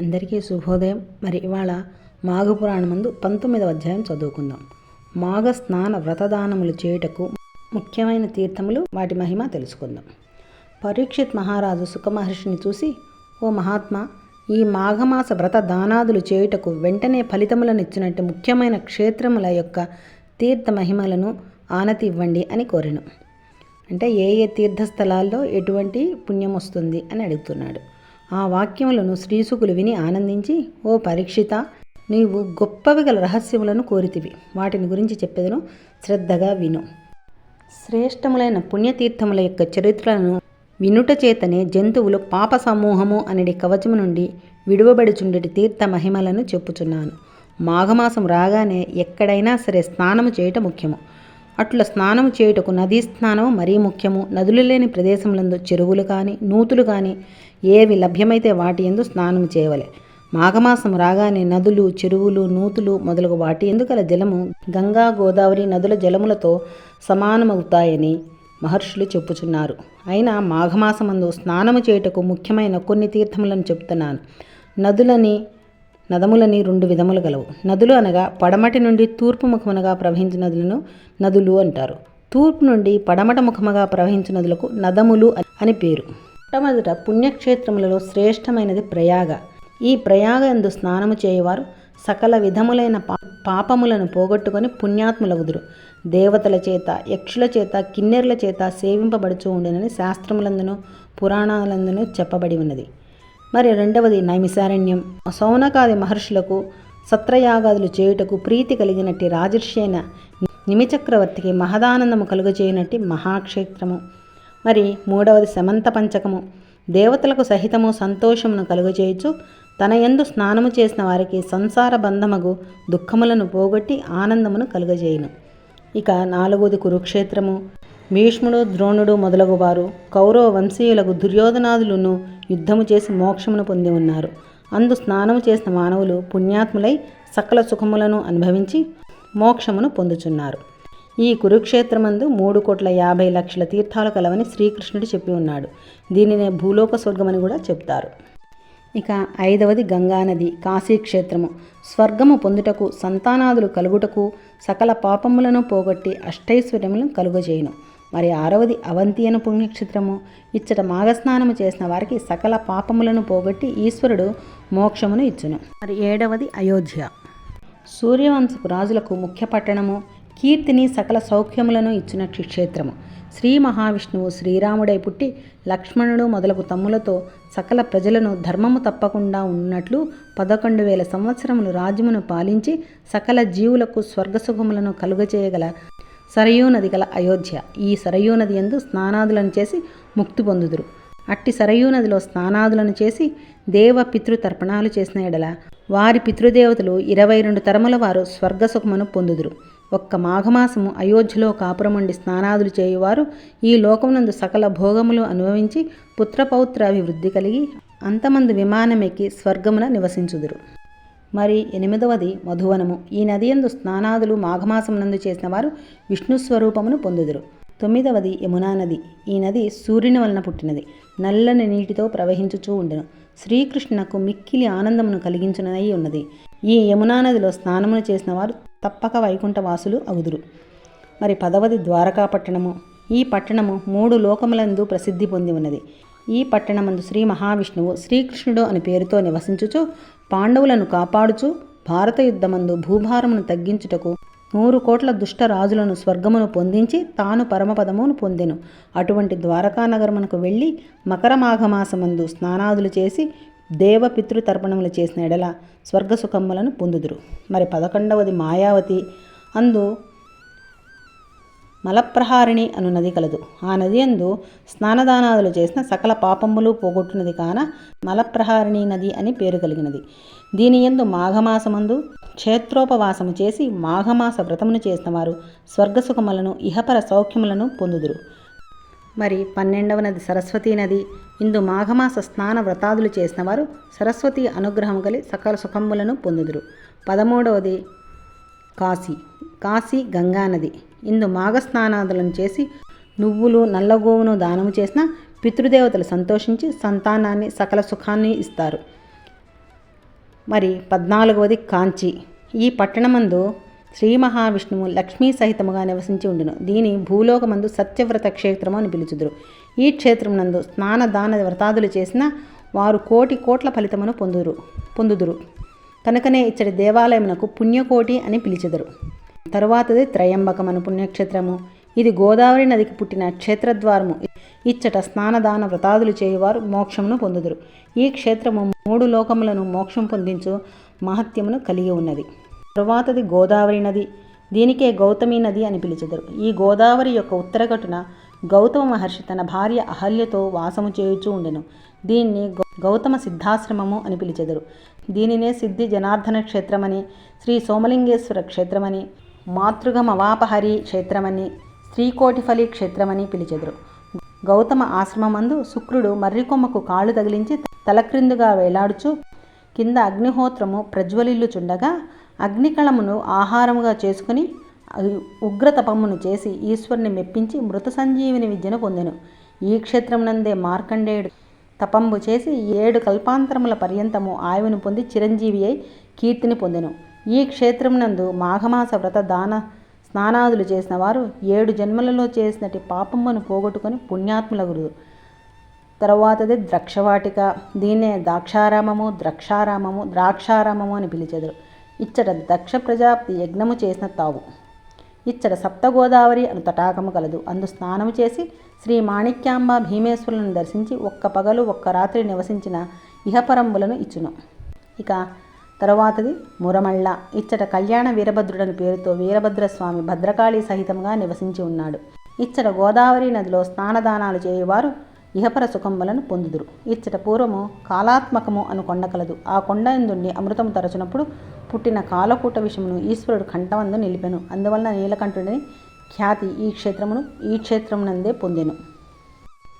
అందరికీ శుభోదయం. మరి ఇవాళ మాఘ పురాణమందు పంతొమ్మిదవ అధ్యాయం చదువుకుందాం. మాఘ స్నాన వ్రతదానములు చేయుటకు ముఖ్యమైన తీర్థములు వాటి మహిమ తెలుసుకుందాం. పరీక్షిత్ మహారాజు సుఖమహర్షిని చూసి ఓ మహాత్మా ఈ మాఘమాస వ్రత దానాదులు చేయుటకు వెంటనే ఫలితములను ఇచ్చినట్టు ముఖ్యమైన క్షేత్రముల యొక్క తీర్థ మహిమలను ఆనతి ఇవ్వండి అని కోరాను. అంటే ఏ ఏ తీర్థస్థలాల్లో ఎటువంటి పుణ్యం వస్తుంది అని అడుగుతున్నాడు. ఆ వాక్యములను శ్రీసుకులు విని ఆనందించి ఓ పరీక్షిత నీవు గొప్పవి గల రహస్యములను కోరితివి. వాటిని గురించి చెప్పేదను శ్రద్ధగా విను. శ్రేష్టములైన పుణ్యతీర్థముల యొక్క చరిత్రలను వినుట చేతనే జంతువులు పాప సమూహము అనేది కవచము నుండి విడువబడుచుండటి తీర్థ మహిమలను చెప్పుచున్నాను. మాఘమాసం రాగానే ఎక్కడైనా సరే స్నానము చేయటం ముఖ్యము. అట్లా స్నానము చేయుటకు నదీ స్నానము మరీ ముఖ్యము. నదులు లేని ప్రదేశములందు చెరువులు కానీ నూతులు కానీ ఏవి లభ్యమైతే వాటి ఎందు స్నానము చేయవలె. మాఘమాసం రాగానే నదులు చెరువులు నూతులు మొదలగు వాటి ఎందుకల జలము గంగా గోదావరి నదుల జలములతో సమానమవుతాయని మహర్షులు చెప్పుచున్నారు. అయినా మాఘమాసమందు స్నానము చేయుటకు ముఖ్యమైన కొన్ని తీర్థములను చెప్తున్నాను. నదులని నదములని రెండు విధములు గలవు. నదులు అనగా పడమటి నుండి తూర్పు ముఖమునగా ప్రవహించిన నదులను నదులు అంటారు. తూర్పు నుండి పడమట ముఖముగా ప్రవహించిన నదులకు నదములు అని పేరు. మొట్టమొదట పుణ్యక్షేత్రములలో శ్రేష్టమైనది ప్రయాగ. ఈ ప్రయాగ ఎందు స్నానము చేయవారు సకల విధములైన పాపములను పోగొట్టుకొని పుణ్యాత్ములగుదురు. దేవతల చేత యక్షుల చేత కిన్నెర్ల చేత సేవింపబడుచూ ఉండేనని శాస్త్రములందును పురాణాలందును చెప్పబడి ఉన్నది. మరి రెండవది నైమిసారణ్యం. సౌనకాది మహర్షులకు సత్రయాగాదులు చేయుటకు ప్రీతి కలిగినట్టి రాజర్షి అయిన నిమిచక్రవర్తికి మహదానందము కలుగజేయనట్టి మహాక్షేత్రము. మరి మూడవది సమంత పంచకము. దేవతలకు సహితము సంతోషమును కలుగజేయచ్చు తన యందు స్నానము చేసిన వారికి సంసార బంధమగు దుఃఖములను పోగొట్టి ఆనందమును కలుగజేయును. ఇక నాలుగవది కురుక్షేత్రము. భీష్ముడు ద్రోణుడు మొదలగు వారు కౌరవ వంశీయులకు దుర్యోధనాదులను యుద్ధము చేసి మోక్షమును పొంది ఉన్నారు. అందు స్నానము చేసిన మానవులు పుణ్యాత్ములై సకల సుఖములను అనుభవించి మోక్షమును పొందుచున్నారు. ఈ కురుక్షేత్రమందు మూడు కోట్ల యాభై లక్షల తీర్థాలు కలవని శ్రీకృష్ణుడు చెప్పి ఉన్నాడు. దీనినే భూలోక స్వర్గమని కూడా చెప్తారు. ఇక ఐదవది గంగానది కాశీక్షేత్రము స్వర్గము పొందుటకు సంతానాదులు కలుగుటకు సకల పాపములను పోగొట్టి అష్టైశ్వర్యములను కలుగజేయును. మరి ఆరవది అవంతి అను పుణ్యక్షేత్రము. ఇచ్చట మాఘస్నానము చేసిన వారికి సకల పాపములను పోగొట్టి ఈశ్వరుడు మోక్షమును ఇచ్చును. మరి ఏడవది అయోధ్య. సూర్యవంశపు రాజులకు ముఖ్య పట్టణము కీర్తిని సకల సౌఖ్యములను ఇచ్చిన క్షేత్రము. శ్రీ మహావిష్ణువు శ్రీరాముడై పుట్టి లక్ష్మణుడు మొదలగు తమ్ములతో సకల ప్రజలను ధర్మము తప్పకుండా ఉన్నట్లు పదకొండు వేల సంవత్సరములు రాజ్యమును పాలించి సకల జీవులకు స్వర్గసుఖములను కలుగచేయగల సరయూ నది గల అయోధ్య. ఈ సరయూ నది ఎందు స్నానాదులను చేసి ముక్తి పొందుదురు. అట్టి సరయూ నదిలో స్నానాదులను చేసి దేవ పితృతర్పణాలు చేసిన ఎడల వారి పితృదేవతలు ఇరవై రెండు తరముల వారు స్వర్గసుఖమును పొందుదురు. ఒక్క మాఘమాసము అయోధ్యలో కాపురముండి స్నానాదులు చేయువారు ఈ లోకమునందు సకల భోగములు అనుభవించి పుత్రపౌత్ర అభివృద్ధి కలిగి అంతమంది విమానమెక్కి స్వర్గమున నివసించుదురు. మరి ఎనిమిదవది మధువనము. ఈ నది ఎందు స్నానాదులు మాఘమాసమునందు చేసిన వారు విష్ణు స్వరూపమును పొందుదురు. తొమ్మిదవది యమునా నది. ఈ నది సూర్యుని వలన పుట్టినది. నల్లని నీటితో ప్రవహించుచూ ఉండెను. శ్రీకృష్ణకు మిక్కిలి ఆనందమును కలిగించునై ఉన్నది. ఈ యమునా నదిలో స్నానమును చేసిన వారు తప్పక వైకుంఠవాసులు అగుదురు మరి పదవది ద్వారకా పట్టణము. ఈ పట్టణము మూడు లోకములందు ప్రసిద్ధి పొంది ఉన్నది. ఈ పట్టణమందు శ్రీ మహావిష్ణువు శ్రీకృష్ణుడు అని పేరుతో నివసించుచు పాండవులను కాపాడుచు భారత యుద్ధమందు భూభారమును తగ్గించుటకు నూరు కోట్ల దుష్ట రాజులను స్వర్గమును పొందించి తాను పరమపదమును పొందెను. అటువంటి ద్వారకానగరమునకు వెళ్ళి మకర మాఘమాసమందు స్నానాదులు చేసి దేవ పితృతర్పణములు చేసిన ఎడల స్వర్గసుఖములను పొందుదురు. మరి పదకొండవది మాయావతి. అందు మలప్రహారిణి అను నది కలదు. ఆ నది అందు స్నానదానాదులు చేసిన సకల పాపములు పోగొట్టునది కాన మలప్రహారిణి నది అని పేరు కలిగినది. దీని ఎందు మాఘమాసమందు క్షేత్రోపవాసము చేసి మాఘమాస వ్రతమును చేసిన వారు స్వర్గసుఖములను ఇహపర సౌఖ్యములను పొందుదురు. మరి పన్నెండవ నది సరస్వతీ నది. ఇందు మాఘమాస స్నాన వ్రతాదులు చేసిన వారు సరస్వతి అనుగ్రహం కలి సకల సుఖములను పొందుదురు. పదమూడవది కాశీ కాశీ గంగానది ఇందు మాఘస్నానాదులను చేసి నువ్వులు నల్లగోవును దానము చేసిన పితృదేవతలు సంతోషించి సంతానాన్ని సకల సుఖాన్ని ఇస్తారు. మరి పద్నాలుగవది కాంచి. ఈ పట్టణమందు శ్రీ మహావిష్ణువు లక్ష్మీ సహితముగా నివసించి ఉండును. దీని భూలోకమందు సత్యవ్రత క్షేత్రము అని పిలుచుదురు. ఈ క్షేత్రమునందు స్నాన దాన వ్రతాదులు చేసిన వారు కోటి కోట్ల ఫలితమును పొందురు పొందుదురు. కనుకనే ఇచ్చటి దేవాలయమునకు పుణ్యకోటి అని పిలిచెదరు. తరువాతది త్రయంబకమను పుణ్యక్షేత్రము. ఇది గోదావరి నదికి పుట్టిన క్షేత్రద్వారము. ఇచ్చట స్నానదాన వ్రతాదులు చేయువారు మోక్షమును పొందుదురు. ఈ క్షేత్రము మూడు లోకములను మోక్షం పొందించు మహత్యమును కలిగి ఉన్నది. తరువాతది గోదావరి నది. దీనికే గౌతమి నది అని పిలిచెదరు. ఈ గోదావరి యొక్క ఉత్తరగటున గౌతమ మహర్షి తన భార్య అహల్యతో వాసము చేయుచూ ఉండెను. దీన్ని గౌతమ సిద్ధాశ్రమము అని పిలిచెదరు. దీనినే సిద్ధి జనార్దన క్షేత్రమని శ్రీ సోమలింగేశ్వర క్షేత్రమని మాతృగమవాపహరి క్షేత్రమని శ్రీకోటిఫలి క్షేత్రమని పిలిచెదరు. గౌతమ ఆశ్రమమందు శుక్రుడు మర్రికొమ్మకు కాళ్ళు తగిలించి తలక్రిందుగా వేలాడుచు కింద అగ్నిహోత్రము ప్రజ్వలిల్లుచుండగా అగ్నికళమును ఆహారముగా చేసుకుని ఉగ్రతపమును చేసి ఈశ్వరుని మెప్పించి మృత సంజీవిని విద్యను పొందెను. ఈ క్షేత్రమునందే మార్కండేయుడు తపంబు చేసి ఏడు కల్పాంతరముల పర్యంతము ఆయువును పొంది చిరంజీవి అయి కీర్తిని పొందెను. ఈ క్షేత్రమునందు మాఘమాస వ్రత దాన స్నానాదులు చేసిన వారు ఏడు జన్మలలో చేసినటి పాపమ్మను పోగొట్టుకొని పుణ్యాత్ములగురు. తర్వాతది ద్రాక్షవాటిక. దీన్నే ద్రాక్షారామము ద్రాక్షారామము ద్రాక్షారామము అని పిలిచెదరు. ఇచ్చట దక్ష ప్రజాపతి యజ్ఞము చేసిన తావు. ఇచ్చట సప్తగోదావరి అను తటాకము కలదు. అందు స్నానము చేసి శ్రీ మాణిక్యాంబ భీమేశ్వరులను దర్శించి ఒక్క పగలు ఒక్క రాత్రి నివసించిన ఇహపరంబులను ఇచ్చును. ఇక తరువాతది మురమళ్ళ. ఇచ్చట కళ్యాణ వీరభద్రుడని పేరుతో వీరభద్రస్వామి భద్రకాళి సహితంగా నివసించి ఉన్నాడు. ఇచ్చట గోదావరి నదిలో స్నానదానాలు చేయువారు ఇహపర సుఖములను పొందుదురు. ఇచ్చట పూర్వము కాలాత్మకము అను కొండ కలదు. ఆ కొండ ఎందుండి అమృతము తరచునప్పుడు పుట్టిన కాలకూట విషమును ఈశ్వరుడు కంఠమందు నిలిపెను. అందువలన నీలకంఠుడని ఖ్యాతి ఈ క్షేత్రమును ఈ క్షేత్రమునందే పొందెను.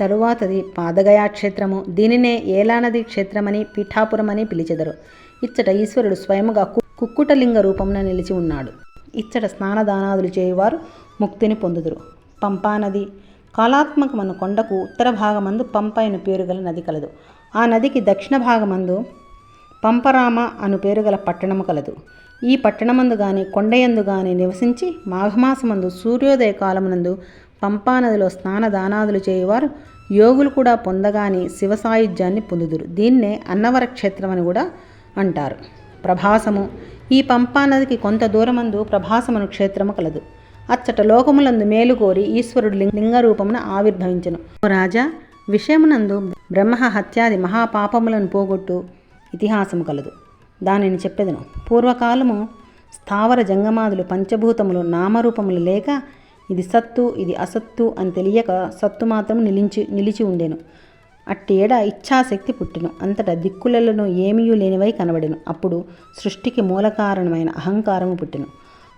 తరువాతది పాదగయా క్షేత్రము దీనినే ఏలానది క్షేత్రమని పీఠాపురమని పిలిచెదరు. ఇచ్చట ఈశ్వరుడు స్వయముగా కు- కుక్కుటలింగ రూపమున నిలిచి ఉన్నాడు. ఇచ్చట స్నానదానాదులు చేయువారు ముక్తిని పొందుదురు. పంపానది కాలాత్మకమను కొండకు ఉత్తర భాగమందు పంప అయిన పేరు గల నది కలదు. ఆ నదికి దక్షిణ భాగమందు పంపరామ అను పేరు గల పట్టణము కలదు. ఈ పట్టణమందు గాని కొండయందు గాని నివసించి మాఘమాసమందు సూర్యోదయ కాలమునందు పంపానదిలో స్నాన దానాదులు చేయువారు యోగులు కూడా పొందగాని శివ సాయుధ్యాన్ని పొందుదురు. దీన్నే అన్నవర క్షేత్రం అని కూడా అంటారు. ప్రభాసము. ఈ పంపానదికి కొంత దూరమందు ప్రభాసమను క్షేత్రము కలదు. అచ్చట లోకములందు మేలు కోరి ఈశ్వరుడు లింగరూపమున లింగ ఆవిర్భవించను. ఓ రాజా విషయమునందు బ్రహ్మ హత్యాది మహాపాపములను పోగొట్టు ఇతిహాసము కలదు. దానిని చెప్పెదను. పూర్వకాలము స్థావర జంగమాదులు పంచభూతములు నామరూపములు లేక ఇది సత్తు ఇది అసత్తు అని తెలియక సత్తు మాత్రం నిలిచి నిలిచి ఉండెను. అట్టి ఏడ ఇచ్ఛాశక్తి పుట్టెను. అంతటా దిక్కులలో ఏమీయూ లేనివై కనబడెను. అప్పుడు సృష్టికి మూలకారణమైన అహంకారము పుట్టెను.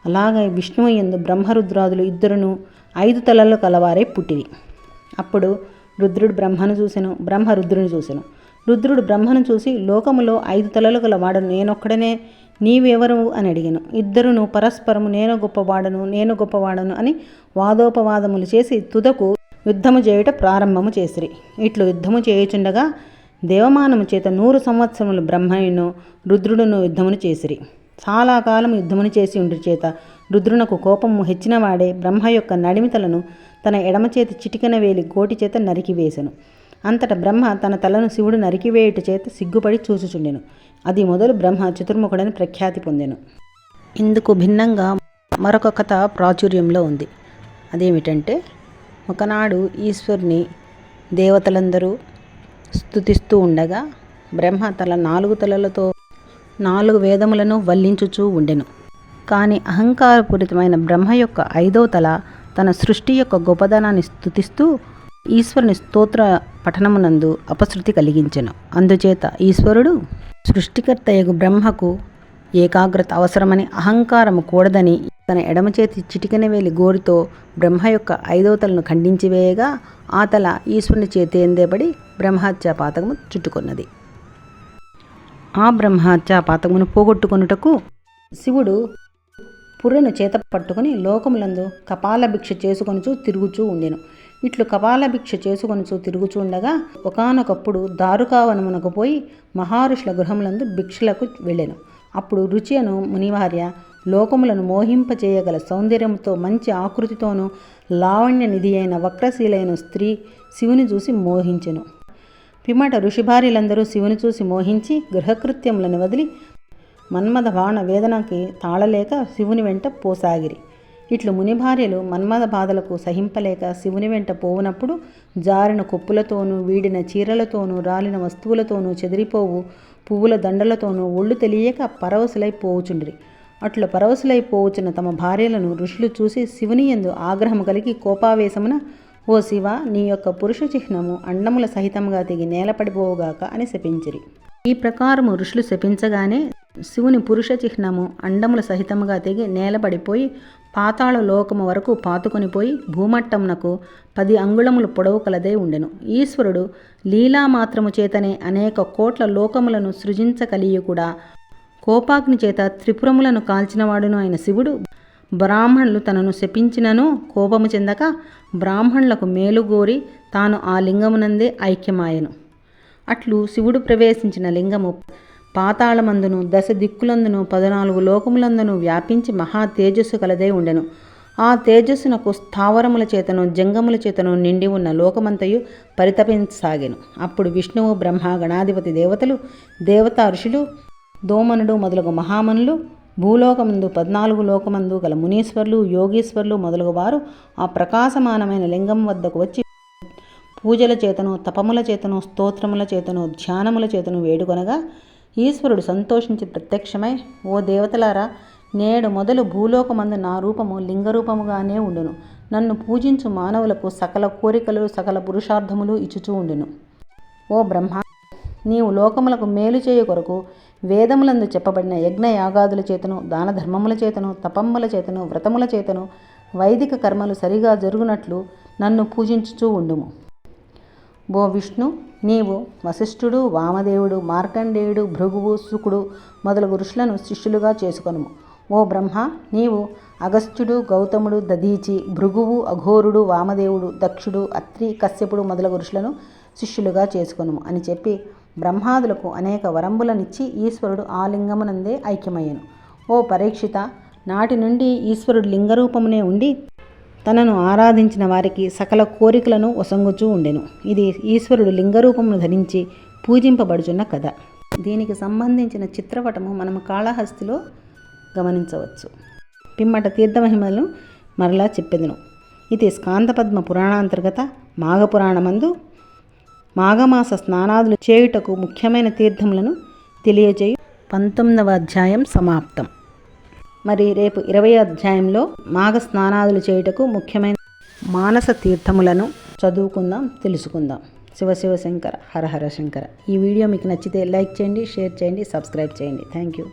అలాగే విష్ణువు యందు బ్రహ్మరుద్రాదులు ఇద్దరును ఐదు తలలు కలవారే పుట్టిరి. అప్పుడు రుద్రుడు బ్రహ్మను చూసెను బ్రహ్మ రుద్రుని చూసెను. రుద్రుడు బ్రహ్మను చూసి లోకములో ఐదు తలలు గలవాడను నేనొక్కడనే నీవెవరు అని అడిగాను. ఇద్దరును పరస్పరము నేను గొప్పవాడను నేను గొప్పవాడను అని వాదోపవాదములు చేసి తుదకు యుద్ధము చేయుట ప్రారంభము చేసిరి. ఇట్లు యుద్ధము చేయుచుండగా దేవమానము చేత నూరు సంవత్సరములు బ్రహ్మయును రుద్రుడును యుద్ధమును చేసిరి. చాలా కాలం యుద్ధమును చేసి ఉండి చేత. రుద్రునకు కోపము హెచ్చినవాడే బ్రహ్మ యొక్క నడిమితలను తన ఎడమ చేతి చిటికన వేలి కోటి చేత నరికివేశను అంతట బ్రహ్మ తన తలను శివుడు నరికివేయుట చేత సిగ్గుపడి చూచుచుండెను. అది మొదలు బ్రహ్మ చతుర్ముఖుడని ప్రఖ్యాతి పొందెను. ఇందుకు భిన్నంగా మరొక కథ ప్రాచుర్యంలో ఉంది. అదేమిటంటే ఒకనాడు ఈశ్వరుని దేవతలందరూ స్తుతిస్తూ ఉండగా బ్రహ్మ తల నాలుగు తలలతో నాలుగు వేదములను వల్లించుచూ ఉండెను. కానీ అహంకారపూరితమైన బ్రహ్మ యొక్క ఐదవ తల తన సృష్టి యొక్క గొప్పదనాన్ని స్థుతిస్తూ ఈశ్వరుని స్తోత్ర పఠనమునందు అపశృతి కలిగించెను. అందుచేత ఈశ్వరుడు సృష్టికర్తయగు బ్రహ్మకు ఏకాగ్రత అవసరమని అహంకారము కూడదని తన ఎడమ చేతి చిటికెన వేలి గోరితో బ్రహ్మ యొక్క ఐదవ తలను ఖండించి వేయగా ఆ తల ఈశ్వరుని చేతి ఎందేబడి బ్రహ్మహత్య పాతకము చుట్టుకున్నది. ఆ బ్రహ్మహత్య పాతకమును పోగొట్టుకొనుటకు శివుడు పుర్రెను చేత పట్టుకుని లోకములందు కపాల భిక్ష చేసుకొనుచు తిరుగుచూ ఉండెను. ఇట్లు కపాల భిక్ష తిరుగుచూ ఉండగా ఒకనొకప్పుడు దారుకావనమునకు పోయి మహారుషుల గృహములందు భిక్షలకు వెళ్ళెను. అప్పుడు రుచియను మునివార్య లోకములను మోహింపచేయగల సౌందర్యంతో మంచి ఆకృతితోనూ లావణ్య నిధి అయిన వక్రశీలైన స్త్రీ శివుని చూసి మోహించెను. పిమ్మట ఋషిభార్యలందరూ శివుని చూసి మోహించి గృహకృత్యములను వదిలి మన్మథ బాణ వేదనకి తాళలేక శివుని వెంట పోసాగిరి. ఇట్లు ముని భార్యలు మన్మథ బాధలకు సహింపలేక శివుని వెంట పోవునప్పుడు జారిన కొప్పులతోనూ వీడిన చీరలతోనూ రాలిన వస్తువులతోనూ చెదిరిపోవు పువ్వుల దండలతోనూ ఒళ్ళు తెలియక పరవశులై పోవుచుండ్రి. అట్లు పరవశులై పోవుచున్న తమ భార్యలను ఋషులు చూసి శివుని యందు ఆగ్రహము కలిగి కోపావేశమున ఓ శివ నీ యొక్క పురుష చిహ్నము అండముల సహితంగా దిగి నేలపడిపోవుగాక అని శపించిరి. ఈ ప్రకారము ఋషులు శపించగానే శివుని పురుష చిహ్నము అండముల సహితముగా తెగి నేలపడిపోయి పాతాళ లోకము వరకు పాతుకొనిపోయి భూమట్టమునకు పది అంగుళములు పొడవు కలదై ఉండెను. ఈశ్వరుడు లీలామాత్రము చేతనే అనేక కోట్ల లోకములను సృజించకలియుకుడా కోపాగ్ని చేత త్రిపురములను కాల్చినవాడును అయిన శివుడు బ్రాహ్మణులు తనను శపించినను కోపము చెందక బ్రాహ్మణులకు మేలుగోరి తాను ఆ లింగమునందే ఐక్యమాయెను. అట్లు శివుడు ప్రవేశించిన లింగము పాతాళమందును దశ దిక్కులందును పద్నాలుగు లోకములందును వ్యాపించి మహా తేజస్సు కలదై ఉండెను. ఆ తేజస్సునకు స్థావరముల చేతను జంగముల చేతను నిండి ఉన్న లోకమంతయు పరితపించసాగాను. అప్పుడు విష్ణువు బ్రహ్మ గణాధిపతి దేవతలు దేవతా ఋషులు దోమనుడు మొదలగు మహామనులు భూలోకమందు పద్నాలుగు లోకమందు గల మునీశ్వర్లు యోగీశ్వర్లు మొదలగు వారు ఆ ప్రకాశమానమైన లింగం వద్దకు వచ్చి పూజల చేతను తపముల చేతను స్తోత్రముల చేతను ధ్యానముల చేతను వేడుకొనగా ఈశ్వరుడు సంతోషించి ప్రత్యక్షమై ఓ దేవతలారా నేడు మొదలు భూలోకమందు నా రూపము లింగరూపముగానే ఉండును. నన్ను పూజించు మానవులకు సకల కోరికలు సకల పురుషార్థములు ఇచ్చుచూ ఉండును. ఓ బ్రహ్మ నీవు లోకములకు మేలు చేయ కొరకు వేదములందు చెప్పబడిన యజ్ఞ యాగాదుల చేతను దాన ధర్మముల చేతను తపమ్ముల చేతను వ్రతముల చేతను వైదిక కర్మలు సరిగా జరుగునట్లు నన్ను పూజించుచూ ఉండుము. ఓ విష్ణు నీవు వశిష్ఠుడు వామదేవుడు మార్కండేయుడు భృగువు శుకుడు మొదలగు ఋషులను శిష్యులుగా చేసుకొనుము. ఓ బ్రహ్మ నీవు అగస్త్యుడు గౌతముడు దధీచి భృగువు అఘోరుడు వామదేవుడు దక్షుడు అత్రి కశ్యపుడు మొదలగు ఋషులను శిష్యులుగా చేసుకొనుము అని చెప్పి బ్రహ్మాదులకు అనేక వరంబులనిచ్చి ఈశ్వరుడు ఆ లింగమునందే ఐక్యమయ్యను. ఓ పరీక్షిత నాటి నుండి ఈశ్వరుడు లింగరూపమునే ఉండి తనను ఆరాధించిన వారికి సకల కోరికలను ఒసంగుచూ ఉండెను. ఇది ఈశ్వరుడు లింగరూపమును ధరించి పూజింపబడుచున్న కథ. దీనికి సంబంధించిన చిత్రపటము మనము కాళహస్తిలో గమనించవచ్చు. పిమ్మట తీర్థమహిమలను మరలా చెప్పెదను. ఇది స్కాందపద్మ పురాణాంతర్గత మాఘపురాణమందు మాఘమాస స్నానాదులు చేయుటకు ముఖ్యమైన తీర్థములను తెలియజేయు. పంతొమ్మిదవ అధ్యాయం సమాప్తం. మరి రేపు ఇరవై అధ్యాయంలో మాఘ స్నానాదులు చేయుటకు ముఖ్యమైన మానస తీర్థములను చదువుకుందాం తెలుసుకుందాం. శివ శివ శంకర హర హర శంకర. ఈ వీడియో మీకు నచ్చితే లైక్ చేయండి షేర్ చేయండి సబ్స్క్రైబ్ చేయండి. Thank you.